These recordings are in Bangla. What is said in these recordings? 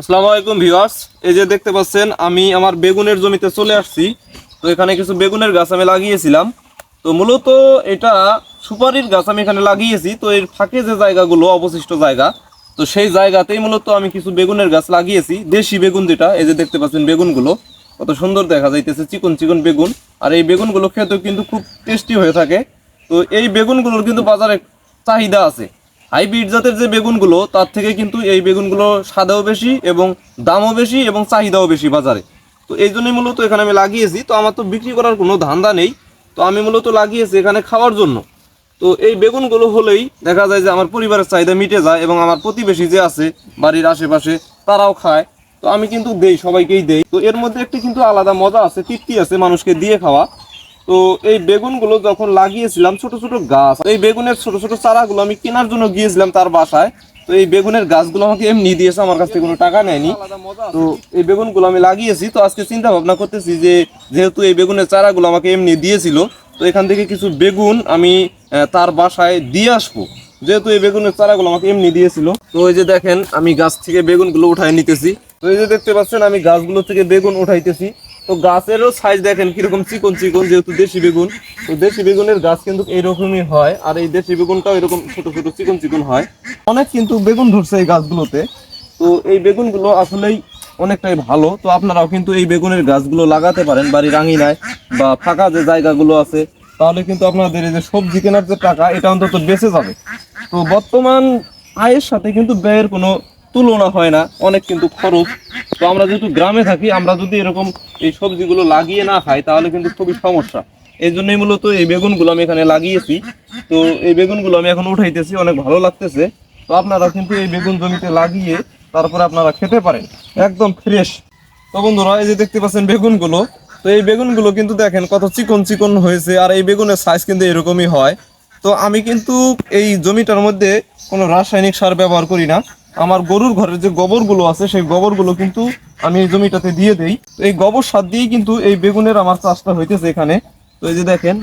আসসালামু আলাইকুম ভিউয়ার্স। এই যে দেখতে পাচ্ছেন, আমি আমার বেগুনের জমিতে চলে আসছি। তো এখানে কিছু বেগুনের গাছ আমি লাগিয়েছিলাম। তো মূলত এটা সুপারির গাছ আমি এখানে লাগিয়েছি। তো এর ফাঁকে যে জায়গাগুলো, অবশিষ্ট জায়গা, তো সেই জায়গাতেই মূলত আমি কিছু বেগুনের গাছ লাগিয়েছি। দেশি বেগুন যেটা, এই যে দেখতে পাচ্ছেন বেগুনগুলো, কত সুন্দর দেখা যাইতেছে, চিকন চিকন বেগুন। আর এই বেগুনগুলো খেতেও কিন্তু খুব টেস্টি হয়ে থাকে। তো এই বেগুনগুলোর কিন্তু বাজারে চাহিদা আছে। হাইব্রিড জাতের যে বেগুনগুলো, তার থেকে কিন্তু এই বেগুনগুলো স্বাদও বেশি এবং দামও বেশি এবং চাহিদাও বেশি বাজারে। তো এই জন্যই মূলত এখানে আমি লাগিয়েছি। তো আমার তো বিক্রি করার কোনো ধান্দা নেই। তো আমি মূলত লাগিয়েছি এখানে খাওয়ার জন্য। তো এই বেগুনগুলো হলেই দেখা যায় যে আমার পরিবারের চাহিদা মিটে যায় এবং আমার প্রতিবেশী যে আছে, বাড়ির আশেপাশে, তারাও খায়। তো আমি কিন্তু দেই, সবাইকেই দেই। তো এর মধ্যে একটি কিন্তু আলাদা মজা আছে, তৃপ্তি আছে মানুষকে দিয়ে খাওয়া। তো এই বেগুনগুলো যখন লাগিয়েছিলাম ছোট ছোট গাছ এই বেগুনের ছোট ছোট চারাগুলো আমি কেনার জন্য গিয়েছিলাম তার বাসায়। তো এই বেগুনের গাছগুলো আমাকে এমনি দিয়েছে আমার কাছ থেকে কোনো টাকা নেয়নি। তো এই বেগুনগুলো আমি লাগিয়েছি। তো আজকে চিন্তা ভাবনা করতেছি যে যেহেতু এই বেগুনের চারাগুলো আমাকে এমনি দিয়েছিল তো এখান থেকে কিছু বেগুন আমি তার বাসায় দিয়ে আসব। যেহেতু এই বেগুনের চারাগুলো আমাকে এমনি দিয়েছিল। তো এই যে দেখেন আমি গাছ থেকে বেগুনগুলো উঠাই নিতেছি। তো এই যে দেখতে পাচ্ছেন আমি গাছগুলো থেকে বেগুন উঠাইতেছি। তো গাছেরও সাইজ দেখেন কীরকম চিকন চিকন, যেহেতু দেশি বেগুন, তো দেশি বেগুনের গাছ কিন্তু এইরকমই হয়, আর এই দেশি বেগুনটাও এরকম ছোট ছোট চিকন চিকন হয়। অনেক কিন্তু বেগুন ধরছে এই গাছগুলোতে। তো এই বেগুনগুলো আসলেই অনেকটাই ভালো। তো আপনারাও কিন্তু এই বেগুনের গাছগুলো লাগাতে পারেন, বাড়ির আঙিনায় বা ফাঁকা যে জায়গাগুলো আছে, তাহলে কিন্তু আপনাদের এই যে সবজি কেনার যে টাকা, এটা অন্তত বেঁচে যাবে। তো বর্তমান আয়ের সাথে কিন্তু ব্যয়ের কোনো তুলনা হয় না, অনেক কিন্তু খরচ। তো আমরা যেহেতু গ্রামে থাকি, আমরা যদি এরকম এই সবজিগুলো লাগিয়ে না খাই, তাহলে কিন্তু খুবই সমস্যা। এই জন্যই মূলত এই বেগুনগুলো আমি এখানে লাগিয়েছি। তো এই বেগুনগুলো আমি এখন উঠাইতেছি, অনেক ভালো লাগতেছে। তো আপনারা কিন্তু এই বেগুন জমিতে লাগিয়ে তারপরে আপনারা খেতে পারেন, একদম ফ্রেশ তো বন্ধুরা, এই যে দেখতে পাচ্ছেন বেগুনগুলো, তো এই বেগুনগুলো কিন্তু দেখেন কত চিকন চিকন হয়েছে, আর এই বেগুনের সাইজ কিন্তু এরকমই হয়। তো আমি কিন্তু এই জমিটার মধ্যে কোনো রাসায়নিক সার ব্যবহার করি না। আমার গরুর ঘরের যে গোবরগুলো আছে, সেই গোবরগুলো কিন্তু আমি এই জমিটাতে দিয়ে দেই। তো এই গোবর সার দিয়েই কিন্তু এই বেগুনের আমার চাষটা হইতেছে এখানে। তো এই যে দেখেন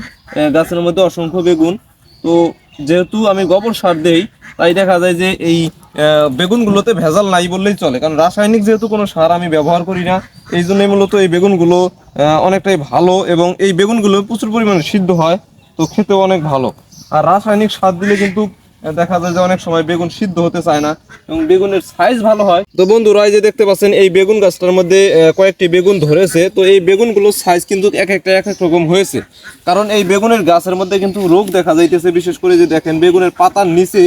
গাছের মধ্যে অসংখ্য বেগুন। তো যেহেতু আমি গোবর সার দেই, তাই দেখা যায় যে এই বেগুনগুলোতে ভেজাল নাই বললেই চলে। কারণ রাসায়নিক যেহেতু কোনো সার আমি ব্যবহার করি না, এই জন্যই মূলত এই বেগুনগুলো অনেকটাই ভালো এবং এই বেগুনগুলো প্রচুর পরিমাণে সিদ্ধ হয়, তো খেতেও অনেক ভালো। আর রাসায়নিক সার দিলে কিন্তু দেখা যায় যে অনেক সময় বেগুন সিদ্ধ হতে চায় না এবং বেগুনের সাইজ ভালো হয়। তো বন্ধুরা, এই যে দেখতে পাচ্ছেন, এই বেগুন গাছটার মধ্যে কয়েকটি বেগুন ধরেছে। তো এই বেগুনগুলোর সাইজ কিন্তু এক একটা, এক এক রকম হয়েছে। কারণ এই বেগুনের গাছের মধ্যে কিন্তু রোগ দেখা যাইতেছে। বিশেষ করে যে দেখেন, বেগুনের পাতার নিচে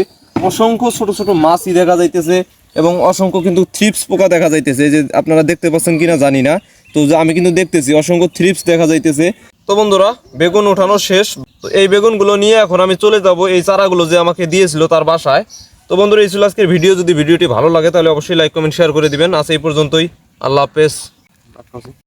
অসংখ্য ছোট ছোট মাছই দেখা যাইতেছে এবং অসংখ্য কিন্তু থ্রিপস পোকা দেখা যাইতেছে। যে আপনারা দেখতে পাচ্ছেন কিনা জানি না। তো আমি কিন্তু দেখতেছি, অসংখ্য থ্রিপস দেখা যাইতেছে। তো বন্ধুরা, বেগুন ওঠানো শেষ। তো এই বেগুনগুলো নিয়ে এখন আমি চলে যাব এই চারাগুলো যে আমাকে দিয়েছিল তার বাসায়। তো বন্ধুরা, এই ছিল আজকের ভিডিও। যদি ভিডিওটি ভালো লাগে তাহলে অবশ্যই লাইক, কমেন্ট শেয়ার করে দিবেন। আজ এই পর্যন্তই। আল্লাহ হাফেজ।